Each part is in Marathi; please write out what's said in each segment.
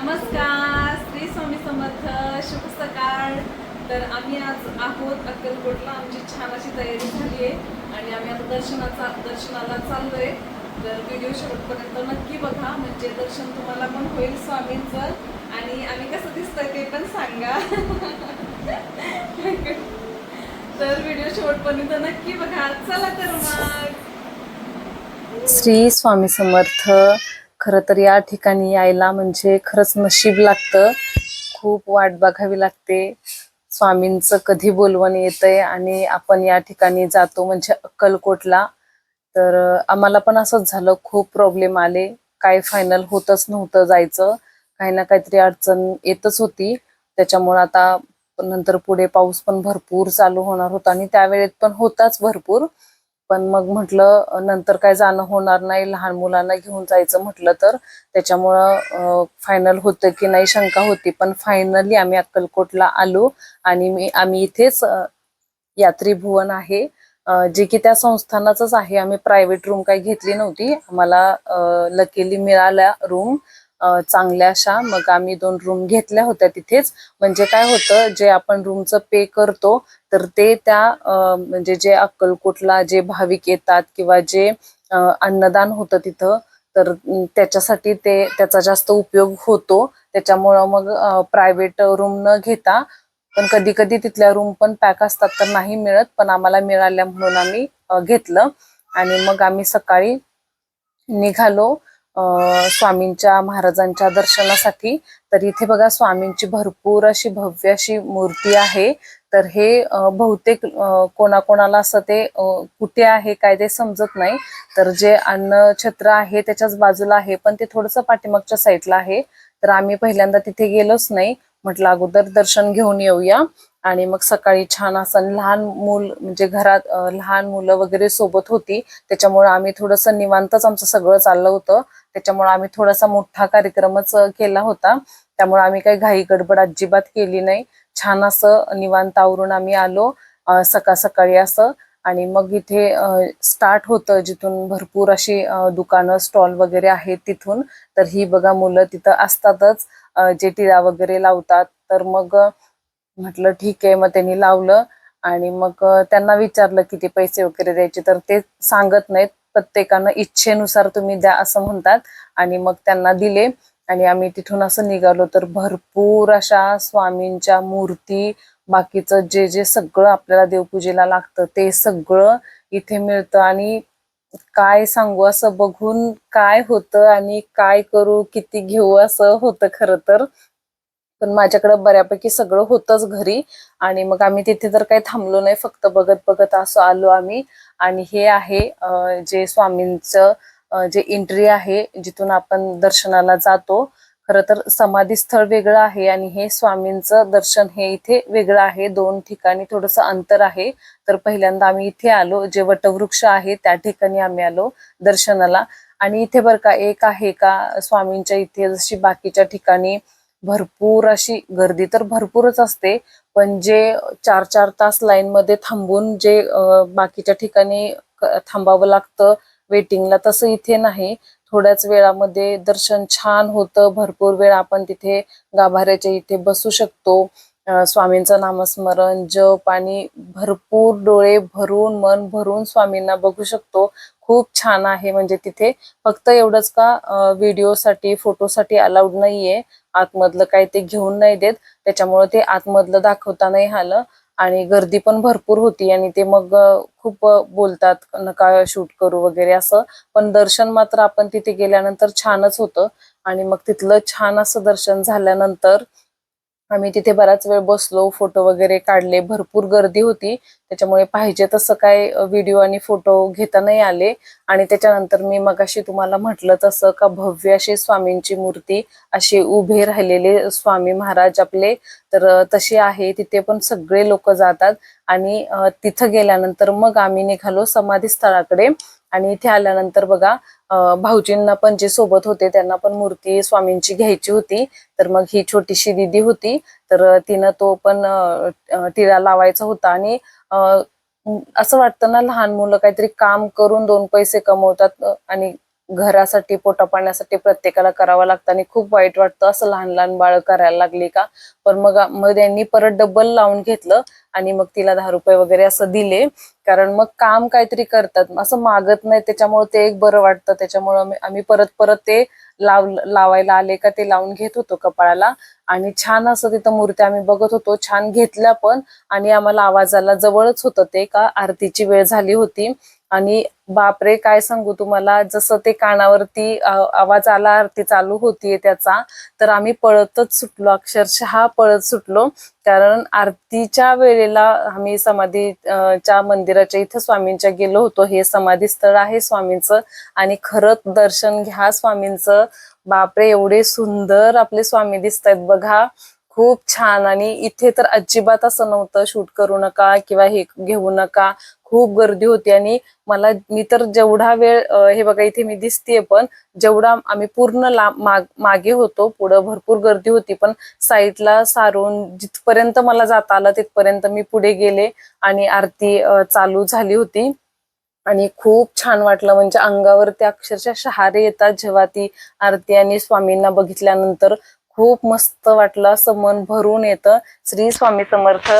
नमस्कार श्री स्वामी समर्थ शुभ सकाळ. तर आम्ही आज आहोत अक्कलकोटला. आमची छान अशी तयारी झाली आहे आणि आम्ही आता दर्शनाचा दर्शनाला चाललोय. तर व्हिडिओ शेवटपर्यंत नक्की बघा. म्हणजे दर्शन तुम्हाला पण होईल स्वामींचं. आणि आम्ही कसं दिसतंय ते पण सांगा. तर व्हिडिओ शेवटपर्यंत नक्की बघा. चला तर मग. श्री स्वामी समर्थ खरं तर या ठिकाणी यायला म्हणजे खरंच नशीब लागतं. खूप वाट बघावी लागते. स्वामींचं कधी बोलवण येतंय आणि आपण या ठिकाणी जातो म्हणजे अक्कलकोटला. तर आम्हाला पण असंच झालं. खूप प्रॉब्लेम आले. काय फायनल होतच नव्हतं जायचं. काही ना काहीतरी अडचण येतच होती. त्याच्यामुळे आता नंतर पुढे पाऊस पण भरपूर चालू होणार होता आणि त्यावेळेत पण होताच भरपूर. पण मग म्हटलं नंतर काय जाणं होणार नाही लहान मुलांना घेऊन जायचं म्हटलं तर त्याच्यामुळं फायनल होतं की नाही शंका होती. पण फायनली आम्ही अक्कलकोटला आलो आणि मी आम्ही इथेच यात्री भुवन आहे. जे की त्या संस्थानाचंच आहे. आम्ही प्रायव्हेट रूम काही घेतली नव्हती. आम्हाला लकीली मिळाल्या रूम चांगल्या अशा. मग आम्ही दोन रूम घेतल्या होत्या तिथेच. म्हणजे काय होतं जे आपण रूमचं पे करतो तर ते त्या म्हणजे जे अक्कलकोटला जे भाविक येतात किंवा जे अन्नदान होतं तिथं तर त्याच्यासाठी ते त्याचा जास्त उपयोग होतो. त्याच्यामुळं मग प्रायव्हेट रूम न घेता पण कधी कधी तिथल्या रूम पण पॅक असतात तर नाही मिळत पण आम्हाला मिळाल्या म्हणून आम्ही घेतलं. आणि मग आम्ही सकाळी निघालो. स्वामींच्या महाराजांच्या दर्शनासाठी. तर इथे बघा स्वामींची भरपूर अशी भव्य अशी मूर्ती आहे. तर हे बहुतेक कोणाकोणाला असं ते कुठे आहे काय ते समजत नाही. तर जे अन्न छत्र आहे त्याच्याच बाजूला आहे पण ते थोडंसं पाठीमागच्या साईडला आहे. तर आम्ही पहिल्यांदा तिथे गेलोच नाही. म्हटलं अगोदर दर्शन घेऊन येऊया. आणि मग सकाळी छान असं लहान मूल म्हणजे घरात लहान मुलं वगैरे सोबत होती. त्याच्यामुळे आम्ही थोडंसं निवांतच आमचं सगळं चाललं होतं. त्याच्यामुळे आम्ही थोडासा मोठा कार्यक्रमच केला होता. त्यामुळे आम्ही काही घाई गडबड अजिबात केली नाही. छान असं निवांत आवरून आम्ही आलो सकाळ सकाळी असं. आणि मग इथे स्टार्ट होतं जिथून भरपूर अशी दुकानं स्टॉल वगैरे आहेत तिथून. तर ही बघा मुलं तिथं असतातच जे टिळा वगैरे लावतात. तर मग म्हटलं ठीक आहे मग त्यांनी लावलं. आणि मग त्यांना विचारलं किती पैसे वगैरे द्यायचे. तर ते सांगत नाहीत. प्रत्येकानं इच्छेनुसार तुम्ही द्या असं म्हणतात. आणि मग त्यांना दिले. आणि आम्ही तिथून असं निघालो तर भरपूर अशा स्वामींच्या मूर्ती बाकीचं जे जे सगळं आपल्याला देवपूजेला लागतं ते सगळं इथे मिळतं. आणि काय सांगू असं बघून काय होतं आणि काय करू किती घेऊ असं होतं खरं तर. पण माझ्याकडे बऱ्यापैकी सगळं होतंच घरी. आणि मग आम्ही तिथे तर काही थांबलो नाही फक्त बघत बघत असं आलो आम्ही. आणि हे आहे जे स्वामींचं जे एंट्री आहे जिथून आपण दर्शनाला जातो. खरं तर समाधी स्थळ वेगळं आहे आणि हे स्वामींचं दर्शन हे इथे वेगळं आहे. दोन ठिकाणी थोडंसं अंतर आहे. तर पहिल्यांदा आम्ही इथे आलो. जे वटवृक्ष आहे त्या ठिकाणी आम्ही आलो दर्शनाला. आणि इथे बरं का एक आहे का स्वामींच्या इथे जशी बाकीच्या ठिकाणी भरपूर अशी गर्दी तर भरपूरच असते. पण जे चार चार तास लाईन मध्ये थांबून जे बाकीच्या ठिकाणी थांबावं लागतं वेटिंगला तसं इथे नाही. थोड्याच वेळामध्ये दर्शन छान होतं. भरपूर वेळ आपण तिथे गाभाऱ्याच्या इथे बसू शकतो. स्वामींचं नामस्मरण जप आणि भरपूर डोळे भरून मन भरून स्वामींना बघू शकतो. खूप छान आहे. म्हणजे तिथे फक्त एवढंच का व्हिडिओसाठी फोटोसाठी अलाउड नाहीये. आतमधलं काही ते घेऊन नाही देत. त्याच्यामुळे ते आतमधलं दाखवता नाही आलं आणि गर्दी पण भरपूर होती आणि ते मग खूप बोलतात नका शूट करू वगैरे असं. पण दर्शन मात्र आपण तिथे गेल्यानंतर छानच होतं आणि मग तिथलं छान असं दर्शन झाल्यानंतर आम्ही तिथे बराच वेळ बसलो फोटो वगैरे काढले. भरपूर गर्दी होती. त्याच्यामुळे पाहिजे तसं काय व्हिडिओ आणि फोटो घेता नाही आले. आणि त्याच्यानंतर मी मगाशी तुम्हाला म्हटलं तसं का भव्य अशी स्वामींची मूर्ती असे उभे राहिलेले स्वामी महाराज आपले तर तसे आहे. तिथे पण सगळे लोक जातात. आणि तिथं गेल्यानंतर मग आम्ही निघालो समाधी स्थळाकडे आणि इथे आल्यानंतर बघा भाऊजींना पण जे सोबत होते त्यांना पण मूर्ती स्वामींची घ्यायची होती. तर मग ही छोटीशी दिदी होती. तर तिनं तो पण टिळा लावायचा होता. आणि असं वाटतं ना लहान मुलं काहीतरी काम करून दोन पैसे कमवतात आणि घरासाठी पोटा पाण्यासाठी प्रत्येकाला करावं लागतं आणि खूप वाईट वाटतं. असं लहान लहान बाळ करायला लागली का? पण मग मग त्यांनी परत डबल लावून घेतलं आणि मग तिला दहा रुपये वगैरे असं दिले. कारण मग काम काहीतरी करतात. असं मागत नाही. त्याच्यामुळे ते एक बरं वाटतं. त्याच्यामुळं आम्ही- आम्ही परत परत ते लाव लावायला आले का ते लावून घेत होतो कपाळाला. आणि छान असं तिथं मूर्ती आम्ही बघत होतो. छान घेतल्या पण आणि आम्हाला आवाजाला जवळच होतं ते का? आरतीची वेळ झाली होती. आणि बापरे काय सांगू तुम्हाला? जसं ते कानावरती आवाज आला आरती चालू होतीये त्याचा तर आम्ही पळतच सुटलो. अक्षरशः पळत सुटलो. कारण आरतीच्या वेळेला आम्ही समाधीच्या मंदिराच्या इथं स्वामींच्या गेलो होतो. हे समाधी स्थळ आहे स्वामींचं. आणि खरंच दर्शन घ्या स्वामींचं. बापरे एवढे सुंदर आपले स्वामी दिसत आहेत बघा खूप छान. आणि इथे तर अजिबात असं नव्हतं शूट करू नका किंवा हे घेऊ नका. खूप गर्दी होती आणि मला मी तर जेवढा वेळ हे बघा इथे मी दिसतेय पण जेवढा आम्ही पूर्ण लांब माग मागे होतो पुढं भरपूर गर्दी होती पण साईडला सारून जिथपर्यंत मला जाता आलं तिथपर्यंत मी पुढे गेले आणि आरती चालू झाली होती. आणि खूप छान वाटलं म्हणजे अंगावरती अक्षरशः शहारे येतात जेव्हा ती आरती आणि स्वामींना बघितल्यानंतर खूप मस्त वाटलं असं मन भरून येतं. श्री स्वामी समर्थ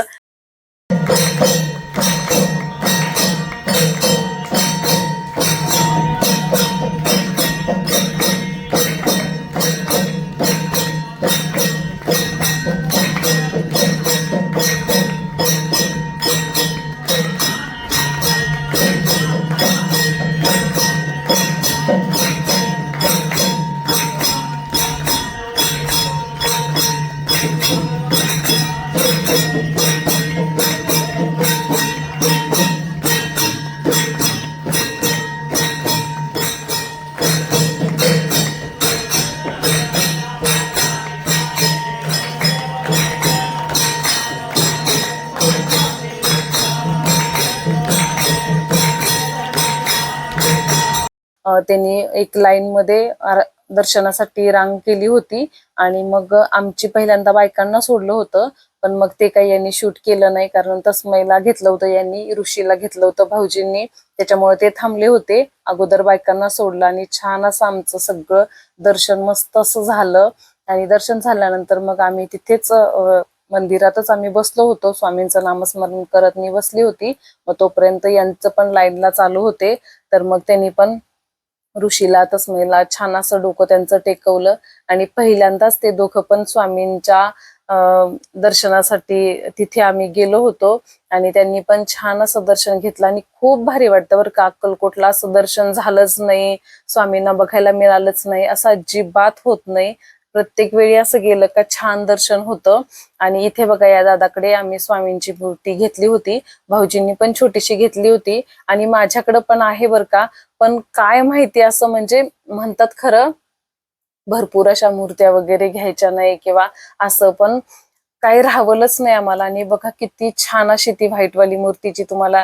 त्यांनी एक लाईनमध्ये दर्शनासाठी रांग केली होती आणि मग आमची पहिल्यांदा बायकांना सोडलं होतं. पण मग ते काही यांनी शूट केलं नाही कारण तस्मयला घेतलं होतं यांनी ऋषीला घेतलं होतं भाऊजींनी. त्याच्यामुळे ते थांबले होते. अगोदर बायकांना सोडलं आणि छान असं आमचं सगळं दर्शन मस्त असं झालं. आणि दर्शन झाल्यानंतर मग आम्ही तिथेच मंदिरातच आम्ही बसलो होतो. स्वामींचं नामस्मरण करत मी बसली होती. मग तोपर्यंत यांचं पण लाईनला चालू होते. तर मग त्यांनी पण ऋषीला तस्मेला छान असं डोकं त्यांचं टेकवलं. आणि पहिल्यांदाच ते दोघं पण स्वामींच्या दर्शनासाठी तिथे आम्ही गेलो होतो. आणि त्यांनी पण छान असं दर्शन घेतलं. आणि खूप भारी वाटतं बरं का अक्कलकोटला असं दर्शन झालंच नाही. स्वामींना बघायला मिळालंच नाही. असं अजिबात होत नाही. प्रत्येक वेळी असं गेलं का छान दर्शन होतं. आणि इथे बघा या दादाकडे आम्ही स्वामींची मूर्ती घेतली होती. भाऊजींनी पण छोटीशी घेतली होती. आणि माझ्याकडे पण आहे बरं का. पण काय माहिती असं म्हणजे म्हणतात खरं भरपूर अशा मूर्त्या वगैरे घ्यायच्या नाही किंवा असं पण काही राहवलंच नाही आम्हाला. आणि बघा किती छान अशी ती व्हाईटवाली मूर्तीची तुम्हाला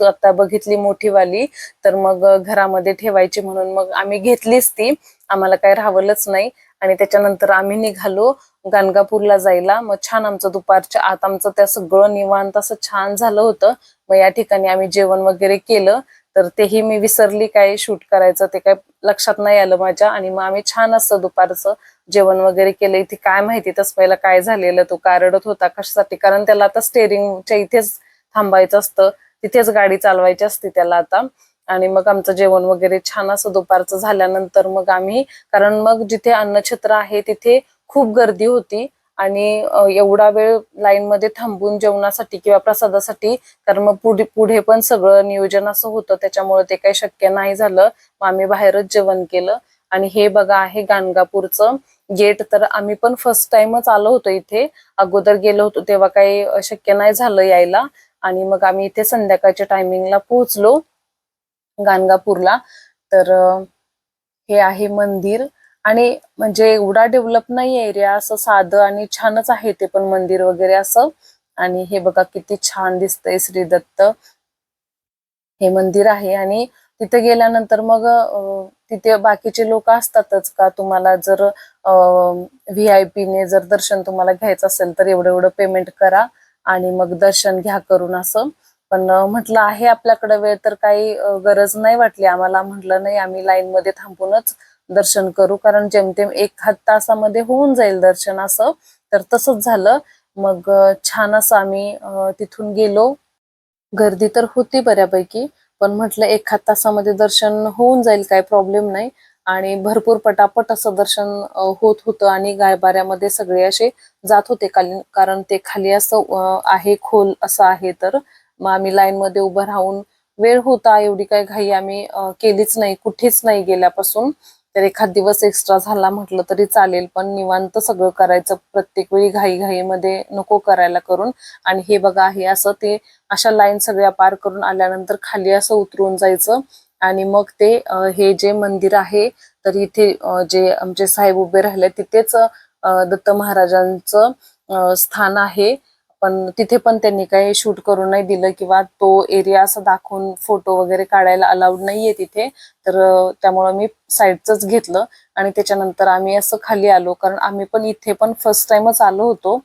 आता बघितली मोठीवाली तर मग घरामध्ये ठेवायची म्हणून मग आम्ही घेतलीच ती. आम्हाला काय राहवलंच नाही. आणि त्याच्यानंतर आम्ही निघालो गाणगापूरला जायला. मग छान आमचं दुपारच्या आत आमचं त्या सगळं निवांत असं छान झालं होतं. मग या ठिकाणी आम्ही जेवण वगैरे केलं. तर तेही मी विसरली काय शूट करायचं ते काय लक्षात नाही आलं माझ्या. आणि मग आम्ही छान असं दुपारचं जेवण वगैरे केलं. इथे काय माहिती तस पहिला काय झालेलं तो का रडत होता कशासाठी? कारण त्याला आता स्टेअरिंगच्या इथेच थांबायचं असतं. तिथेच गाडी चालवायची असते त्याला आता. आणि मग आमचं जेवण वगैरे छान असं दुपारचं झाल्यानंतर मग आम्ही कारण मग जिथे अन्नछत्र आहे तिथे खूप गर्दी होती. आणि एवढा वेळ लाईन मध्ये थांबून जेवणासाठी किंवा प्रसादासाठी कारण मग पुढे पुढे पण सगळं नियोजन असं होतं. त्याच्यामुळे ते काही शक्य नाही झालं. मग आम्ही बाहेरच जेवण केलं. आणि हे बघा आहे गाणगापूरचं गेट. तर आम्ही पण फर्स्ट टाइमच आलो होतो इथे. अगोदर गेलो होतो तेव्हा काही शक्य नाही झालं यायला. आणि मग आम्ही इथे संध्याकाळच्या टायमिंगला पोहोचलो. गाणगापूरला. तर हे आहे मंदिर. आणि म्हणजे एवढा डेव्हलप नाही एरिया असं साधं आणि छानच आहे ते पण मंदिर वगैरे असं. आणि हे बघा किती छान दिसतंय श्री दत्त हे मंदिर आहे आणि तिथे गेल्यानंतर मग तिथे बाकीचे लोक असतातच का? तुम्हाला जर व्ही आय ने जर दर्शन तुम्हाला घ्यायचं असेल तर एवढं एवढं पेमेंट करा आणि मग दर्शन घ्या करून असं. पण म्हटलं आहे आपल्याकडे वेळ तर काही गरज नाही वाटली आम्हाला. म्हटलं नाही आम्ही लाईन मध्ये थांबूनच दर्शन करू. कारण जेमतेम एक हात तासामध्ये होऊन जाईल दर्शन असं. तर तसंच झालं. मग छान असं आम्ही तिथून गेलो. गर्दी तर होती बऱ्यापैकी. पण म्हटलं एखाद तासामध्ये दर्शन होऊन जाईल काही प्रॉब्लेम नाही. आणि भरपूर पटापट असं दर्शन होत होतं. आणि गायबाऱ्यामध्ये सगळे असे जात होते कारण ते खाली असं आहे खोल असं आहे तर. मग आम्ही लाईन मध्ये उभं राहून वेळ होता एवढी काही घाई आम्ही केलीच नाही कुठेच नाही गेल्यापासून. तर एखाद दिवस एक्स्ट्रा झाला म्हटलं तरी चालेल पण निवांत सगळं करायचं प्रत्येक वेळी घाई घाईमध्ये नको करायला करून. आणि हे बघा हे असं ते अशा लाईन सगळ्या पार करून आल्यानंतर खाली असं उतरून जायचं. आणि मग ते हे जे मंदिर आहे तर इथे जे आमचे साहेब उभे राहिले तिथेच दत्त महाराजांचं स्थान आहे. पण तिथे पण त्यांनी काही शूट करून नाही दिलं किंवा तो एरिया असं दाखवून फोटो वगैरे काढायला अलाउड नाहीये तिथे. तर त्यामुळं मी साईडच घेतलं आणि त्याच्यानंतर आम्ही असं खाली आलो. कारण आम्ही पण इथे पण फर्स्ट टाइमच आलो होतो.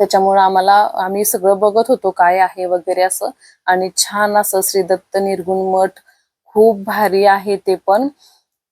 त्याच्यामुळं आम्हाला आम्ही सगळं बघत होतो काय आहे वगैरे असं. आणि छान असं श्री दत्त निर्गुण मठ खूप भारी आहे ते पण.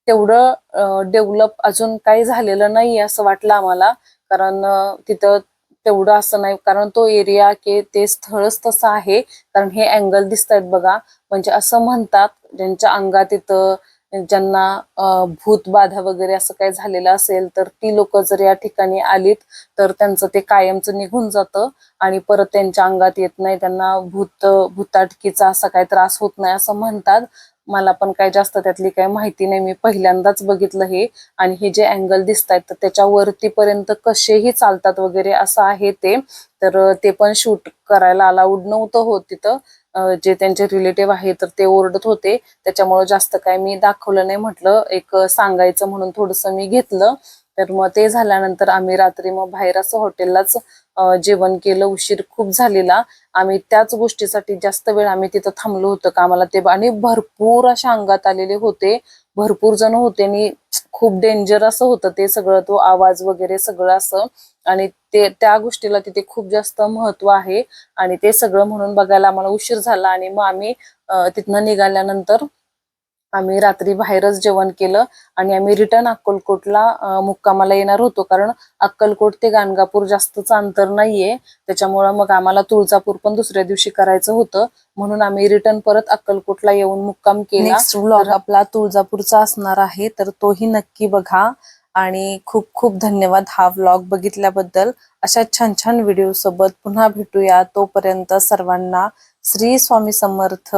तेवढं डेव्हलप अजून काही झालेलं नाही असं वाटलं आम्हाला. कारण तिथं तेवढं असं नाही. कारण तो एरिया के ते स्थळच तसं आहे. कारण हे अँगल दिसत आहेत बघा. म्हणजे असं म्हणतात ज्यांच्या अंगात तिथं ज्यांना भूतबाधा भूत बाधा वगैरे असं काही झालेलं असेल तर ती लोक जर या ठिकाणी आलीत तर त्यांचं ते कायमचं निघून जातं आणि परत त्यांच्या अंगात येत नाही. त्यांना भूत भूताटकीचा असा काही त्रास होत नाही असं म्हणतात. मला पण काय जास्त त्यातली काही माहिती नाही. मी पहिल्यांदाच बघितलं हे. आणि हे जे अँगल दिसत आहेत तर त्याच्यावरतीपर्यंत कसेही चालतात वगैरे असं आहे ते. तर ते पण शूट करायला अलाउड नव्हतं होत तिथं. जे त्यांचे रिलेटिव्ह आहे तर ते ओरडत होते. त्याच्यामुळे जास्त काय मी दाखवलं नाही म्हटलं. एक सांगायचं म्हणून थोडस मी घेतलं. तर मग ते झाल्यानंतर आम्ही रात्री मग बाहेर असं हॉटेललाच जेवण केलं. उशीर खूप झालेला. आम्ही त्याच गोष्टीसाठी जास्त वेळ आम्ही तिथं थांबलो होतो का आम्हाला ते आणि भरपूर अशा अंगात आलेले होते. भरपूर जण होते आणि खूप डेंजर असं होतं ते सगळं. तो आवाज वगैरे सगळं असं. आणि ते त्या गोष्टीला तिथे खूप जास्त महत्त्व आहे. आणि ते सगळं म्हणून बघायला आम्हाला उशीर झाला आणि मग आम्ही तिथनं निघाल्यानंतर आम्ही रात्री बाहेरच जेवण केलं आणि आम्ही रिटर्न अक्कलकोटला मुक्कामाला येणार होतो. कारण अक्कलकोट ते गाणगापूर जास्तच अंतर नाहीये. त्याच्यामुळं मग आम्हाला तुळजापूर पण दुसऱ्या दिवशी करायचं होतं. म्हणून आम्ही रिटर्न परत अक्कलकोटला येऊन मुक्काम केला. ब्लॉग आपला तुळजापूरचा असणार आहे. तर तोही नक्की बघा. आणि खूप खूप धन्यवाद हा व्लॉग बघितल्याबद्दल. अशा छान छान व्हिडिओ सोबत पुन्हा भेटूया. तोपर्यंत सर्वांना श्री स्वामी समर्थ.